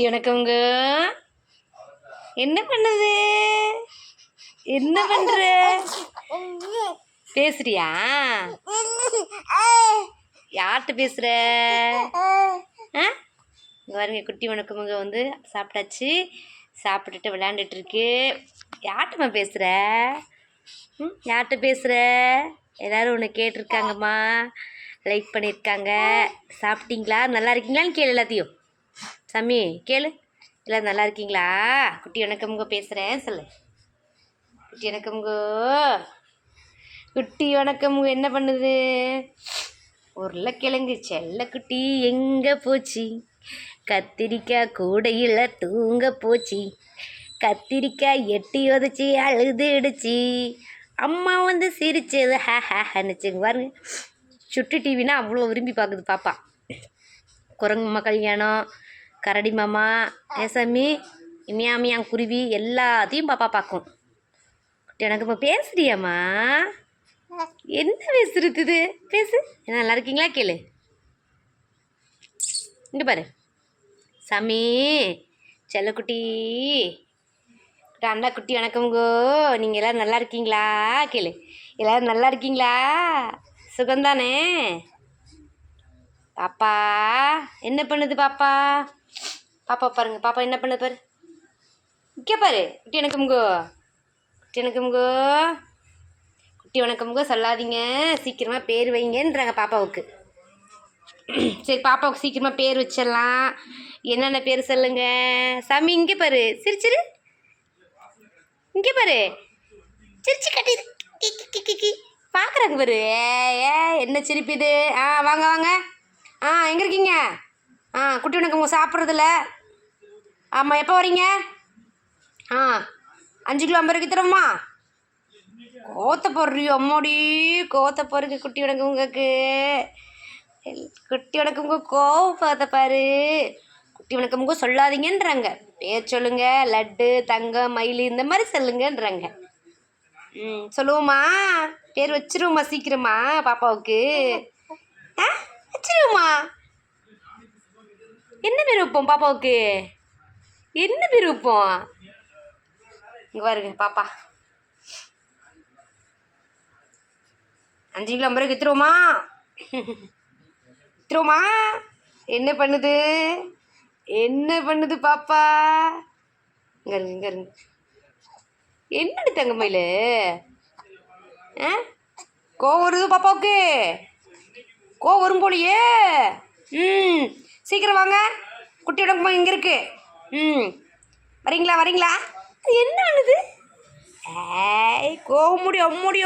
குட்டி வணக்கம்ங்க. என்ன பண்ணுது? என்ன பண்ற? பேசுறியா? யார்கிட்ட பேசுற? ஆ? இங்க பாருங்க குட்டி வணக்கமுங்க வந்து சாப்பிட்டாச்சு. சாப்பிட்டுட்டு விளையாண்டுட்டு இருக்கு யார்கிட்டம்மா பேசுற? ம் யார்கிட்ட பேசுற? எல்லாரும் ஒன்று கேட்டிருக்காங்கம்மா. லைக் பண்ணியிருக்காங்க. சாப்பிட்டீங்களா? நல்லா இருக்கீங்களான்னு கேளு எல்லாத்தையும். சாமி கேளு. எல்லாம் நல்லா இருக்கீங்களா? குட்டி வணக்கம்கோ பேசுகிறேன் சொல்லு. குட்டி வணக்கம்கோ குட்டி வணக்கம் என்ன பண்ணுது? உருளைக்கிழங்கு செல்லக்குட்டி எங்கே போச்சு? கத்திரிக்காய் கூடையில் தூங்க போச்சு. கத்திரிக்காய் எட்டி உதச்சி அழுதுடுச்சு அம்மா வந்து சிரிச்சது ஹே ஹே ஹன்னுச்சுங்க பாருங்க. சுட்டு டிவினா அவ்வளோ விரும்பி பார்க்குது பாப்பா. குரங்கு கல்யாணம் கரடி மாமா ஏசாமி மியா மியா குருவி எல்லாத்தையும் பாப்பா பார்க்கும் எனக்கு இப்போ பேசுறியாம்மா? என்ன பேசுறது பேசு. என்ன நல்லா இருக்கீங்களா? கேளு. இங்கே பாரு. சாமி செல்லக்குட்டி. குட்டி அண்ணா குட்டி வணக்கம்கோ நீங்கள் எல்லோரும் நல்லா இருக்கீங்களா? கேளு. எல்லோரும் நல்லா இருக்கீங்களா? சுகந்தானே பாப்பா என்ன பண்ணுது பாப்பா? பாப்பா பாருங்க பாப்பா என்ன பண்ண பாரு. இங்கே பாரு குட்டி வணக்கம்கோ குட்டி வணக்கம்கோ குட்டி வணக்கம்கோ சொல்லாதீங்க. சீக்கிரமாக பேர் வைங்கன்றாங்க பாப்பாவுக்கு. சரி பாப்பாவுக்கு சீக்கிரமாக பேர் வச்சிடலாம். என்னென்ன பேர் சொல்லுங்க? சாமி இங்கே பாரு. சிரிச்சிரு இங்கே பாரு. சிரிச்சு கட்டி கி பார்க்குறாங்க பாரு. ஏ ஏ என்ன சிரிப்பு இது? ஆ வாங்க வாங்க. ஆ எங்கே இருக்கீங்க? ஆ குட்டி வணக்கம் சாப்பிட்றதில்ல. ஆமாம் எப்போ வரீங்க ஆ. அஞ்சு கிலோ ஐம்பது ரூபாய்க்கு தருமா கோத்த போடுறியோ அம்மாடி. கோத்த போடுங்க குட்டி உனக்கு உங்களுக்கு. குட்டி உனக்கு உங்க கோவம் பார்த்த பாரு. குட்டி உனக்கு உங்க சொல்லாதீங்கன்றாங்க. பேர் சொல்லுங்க லட்டு தங்கம் மயில் இந்த மாதிரி சொல்லுங்கன்றாங்க. ம் சொல்லுவோமா? பேர் வச்சிருவோமா சீக்கிரமா பாப்பாவுக்கு? ஆ வச்சிருவோமா? என்ன பேர் வைப்போம் பாப்பாவுக்கு? என்ன விருப்பம்? இங்கே பாருங்க பாப்பா. அஞ்சு கிலோ ஐம்பது ரூபாய்க்கு வித்துருவோமா வித்துருவோமா என்ன பண்ணுது? என்ன பண்ணுது பாப்பா? இங்க இருங்க இங்க இருங்க. என்னடி தங்கமயிலு? ஆ? கோவம் வருது பாப்பாவுக்கு? கோவம் வரும் போலியே. ம் சீக்கிரம் வாங்க. குட்டி உடம்பு இங்கே இருக்குது ம். வரீங்களா வரீங்களா? அது என்ன ஆனது? ஏய் கோவம் முடியும் அம்முடி